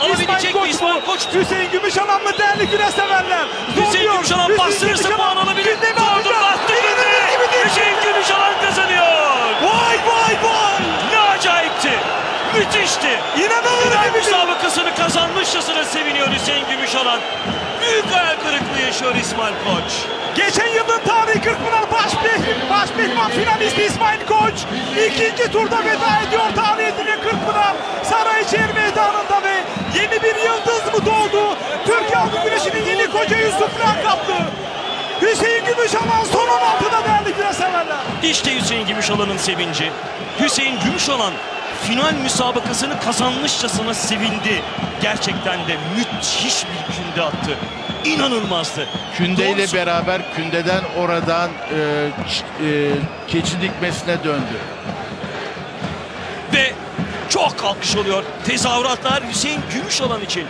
Alabilecek mi İsmail Koç? Hüseyin Gümüşalan mı değerli güreş severler? Hüseyin Hüseyin bastırırsa puan alabilir. atacak. bastırdı. İnanılır gibi. Hüseyin Gümüşalan kazanıyor. Vay vay vay. Ne acayipti. Müthişti. İnanılır Final gibi değil. müsabakasını kazanmışçasına seviniyor Hüseyin Gümüşalan. Büyük hayal kırıklığı yaşıyor İsmail Koç. Geçen yılın tarihi Kırkpınar Başpih, Başpihman finalisti İsmail Koç ikinci turda veda ediyor tarihine Kırkpınar Sarayşehir Meydanı'nda ve yeni bir yıldız mı doğdu? Türkiye Halkı Güreşi'nin yeni koca Yusuf lakaplı. Hüseyin Gümüşalan son 16'da değerli güreş severler. İşte Hüseyin Gümüşalan'ın sevinci. Hüseyin Gümüşalan final müsabakasını kazanmışçasına sevindi. Gerçekten de müthiş bir künde attı. İnanılmazdı. Kündeyle Doğrusu- beraber kündeden oradan e, ç- e, keçi dikmesine döndü. ve çok alkış oluyor. Tezahüratlar Hüseyin Gümüşalan için.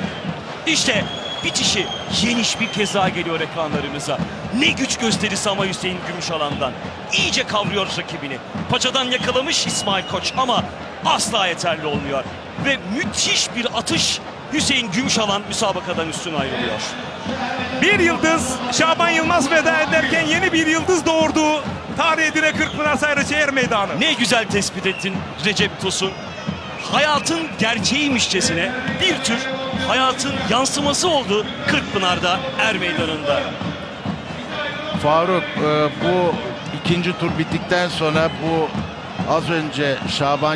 İşte bitişi geniş bir kez daha geliyor ekranlarımıza. Ne güç gösterisi ama Hüseyin Gümüşalan'dan. İyice kavruyor rakibini. Paçadan yakalamış İsmail Koç ama asla yeterli olmuyor. Ve müthiş bir atış Hüseyin Gümüşalan müsabakadan üstün ayrılıyor. Bir yıldız Şaban Yılmaz veda ederken yeni bir yıldız doğurdu. Tarih edine Kırkpınar Sarayşehir Meydanı. Ne güzel tespit ettin Recep Tosun. Hayatın gerçeğiymişçesine bir tür hayatın yansıması oldu Kırkpınar'da Er Meydanı'nda. Faruk e, bu ikinci tur bittikten sonra bu az önce Şaban